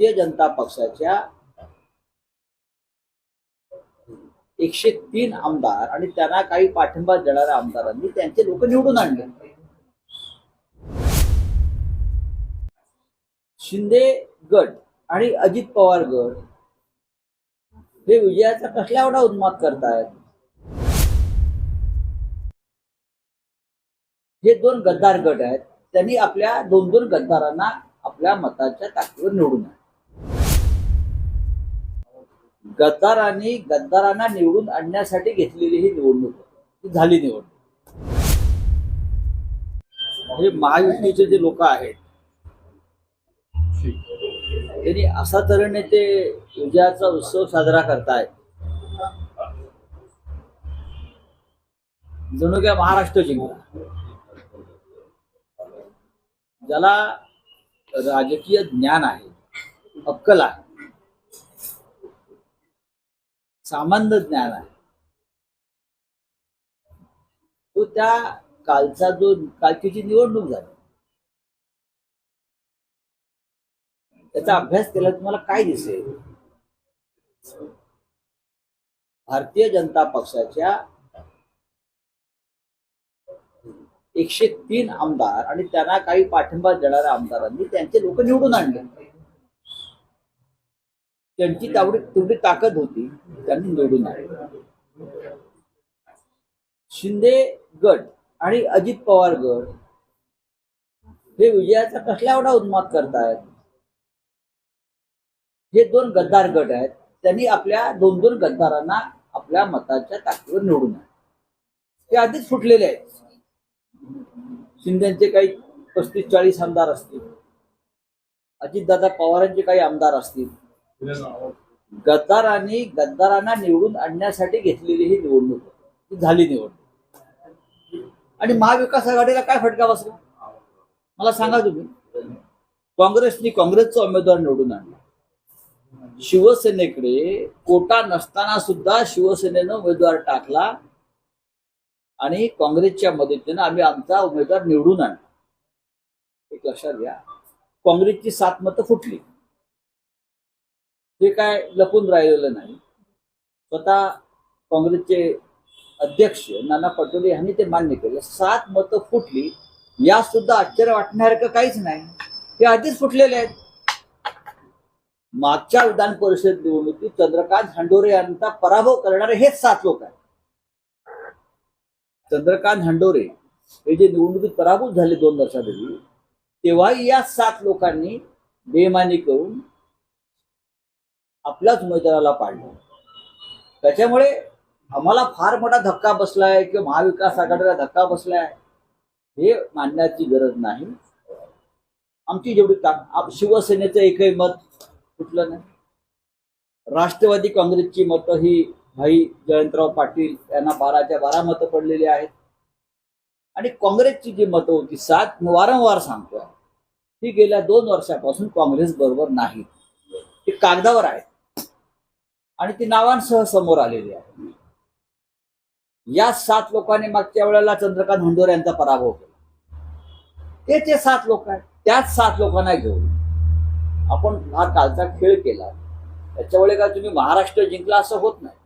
भारतीय जनता पक्षाच्या एकशे तीन आमदार आणि त्यांना काही पाठिंबा देणाऱ्या आमदारांनी त्यांचे लोक निवडून आणले. शिंदे गट आणि अजित पवार गट हे विजयाचा कसला एवढा उन्माद करतायत? हे दोन गद्दार गट आहेत त्यांनी आपल्या दोन दोन गद्दारांना आपल्या मताच्या ताकदीवर निवडून आणलं. गद्दारांनी गद्दारांना निवडून आणण्यासाठी घेतलेली ही निवडणूक ती झाली निवडणूक. हे महायुतीचे जे लोक आहेत त्यांनी असा तऱ्हेने ते विजयाचा उत्सव साजरा करतायत. जणू काय महाराष्ट्र जिंकला. ज्याला राजकीय ज्ञान आहे अक्कल आहे. सामान्य ज्ञान आहे. तो त्या कालचा जो कालची निवडणूक झाली त्याचा अभ्यास केला तुम्हाला काय दिसेल? भारतीय जनता पक्षाच्या एकशे तीन आमदार आणि त्यांना काही पाठिंबा देणाऱ्या आमदारांनी त्यांचे लोक निवडून आणले. त्यांची तेवढी तेवढी ताकद होती. त्यांनी निवडून आले. शिंदे गट आणि अजित पवार गट हे विजयाचा कसला एवढा उन्माद करतायत? हे दोन गद्दार गट आहेत. त्यांनी आपल्या दोन दोन गद्दारांना आपल्या मताच्या ताकदीवर निवडून ते आधीच फुटलेले आहेत. शिंदेचे काही पस्तीस चाळीस आमदार असतील. अजितदादा पवारांचे काही आमदार असतील. गद्दारांनी गद्दारांना निवडून आणण्यासाठी घेतलेली ही निवडणूक आहे. ही झाली निवडणूक. आणि महाविकास आघाडीला काय फटका बसला? मला सांगा तुम्ही. काँग्रेसनी काँग्रेसचा उमेदवार निवडून आणला. शिवसेनेकडे कोटा नसताना सुद्धा शिवसेनेनं उमेदवार टाकला आणि काँग्रेसच्या मदतीनं आम्ही आमचा उमेदवार निवडून आणला. एक लक्षात घ्या. काँग्रेसची सात मतं फुटली. हे काय लपून राहिलेलं नाही. स्वतः काँग्रेसचे अध्यक्ष नाना पटोले यांनी ते मान्य केलं. सात मतं फुटली या सुद्धा आश्चर्य वाटण्यासारखं काहीच नाही. हे आधीच फुटलेले आहेत. मागच्या विधान परिषद निवडणुकीत चंद्रकांत हंडोरे यांचा पराभव करणारे हेच सात लोक आहेत. चंद्रकांत हंडोरे हे जे निवडणुकीत पराभूत झाले दोन वर्षापूर्वी तेव्हाही या सात लोकांनी बेमानी करून आपल्याच मैदानाला पाडलं. त्याच्यामुळे आम्हाला फार मोठा धक्का बसलाय किंवा महाविकास आघाडीला धक्का बसलाय हे मानण्याची गरज नाही. आमची जेवढी ताक शिवसेनेचं एकही मत कुठलं नाही. राष्ट्रवादी काँग्रेसची मतं ही भाई जयंतराव पाटील यांना बाराच्या बारा मतं पडलेली आहेत. आणि काँग्रेसची जी मतं होती सात वारंवार सांगतोय ती गेल्या दोन वर्षापासून काँग्रेस बरोबर नाही. ते कागदावर आहेत. आणि ती नावांसह समोर आलेली आहे. या सात लोकांनी मागच्या वेळेला चंद्रकांत हंडोर यांचा पराभव केला. ते जे सात लोक आहेत त्याच सात लोकांना घेऊन आपण हा कालचा खेळ केला. त्याच्यामुळे काय तुम्ही महाराष्ट्र जिंकला असं होत नाही.